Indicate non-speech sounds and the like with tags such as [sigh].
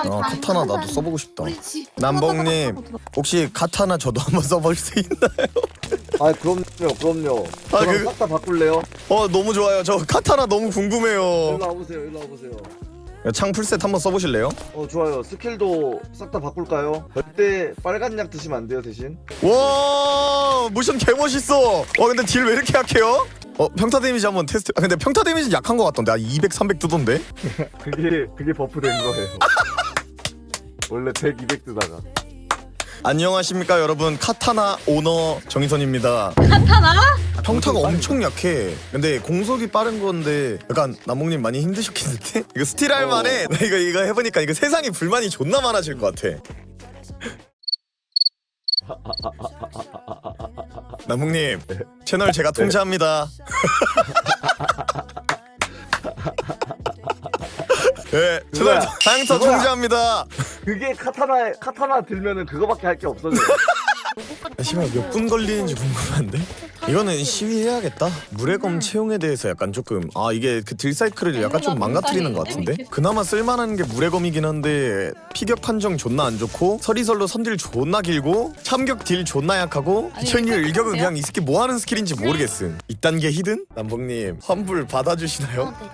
아 방- 카타나 나도 써보고 싶다 우리 집 남봉님 혹시 카타나 저도 한번 써볼 수 있나요? 아 그럼요 그럼요 아, 저랑 그- 싹다 바꿀래요? 어 너무 좋아요 저 카타나 너무 궁금해요 일로 와보세요 일로 와보세요 창 풀셋 한번 써보실래요? 어 좋아요 스킬도 싹 다 바꿀까요? 절대 빨간 약 드시면 안 돼요 대신 와 모션 개 멋있어 어 근데 딜 왜 이렇게 약해요? 어 평타 데미지 한번 테스트 아 근데 평타 데미지 약한 거 같던데 아 200, 300 뜨던데? 그게 그게 버프 된 거예요 [laughs] 원래 100, 200 뜨다가. 안녕하십니까 여러분. 카타나 오너 정희선입니다. 카타나? 평타가 엄청 약해. 근데 공속이 빠른 건데 약간 남몽님 많이 힘드셨겠는데? [laughs] 이거 스틸 할 어. 만해. [laughs] 나 이거 이거 해보니까 이거 세상에 불만이 존나 많아질 것 같아. [laughs] 남몽님 채널 제가 통제합니다 네 그거야. 통제합니다 그게 카타나 카타나 들면은 그거밖에 할 게 없어져요 씨발 몇 분 걸리는지 궁금한데? 이거는 시위해야겠다. 물의 검 채용에 대해서 약간 조금 아 이게 그 딜 사이클을 약간 좀 망가뜨리는 것 같은데? 그나마 쓸만한 게 물의 검이긴 한데 피격 판정 존나 안 좋고 서리설로 선딜 존나 길고 참격 딜 존나 약하고 이거 일격은? 그냥 이 새끼 뭐 하는 스킬인지 모르겠음. 이딴 게 히든? 남봉님 환불 받아주시나요? 어, 네,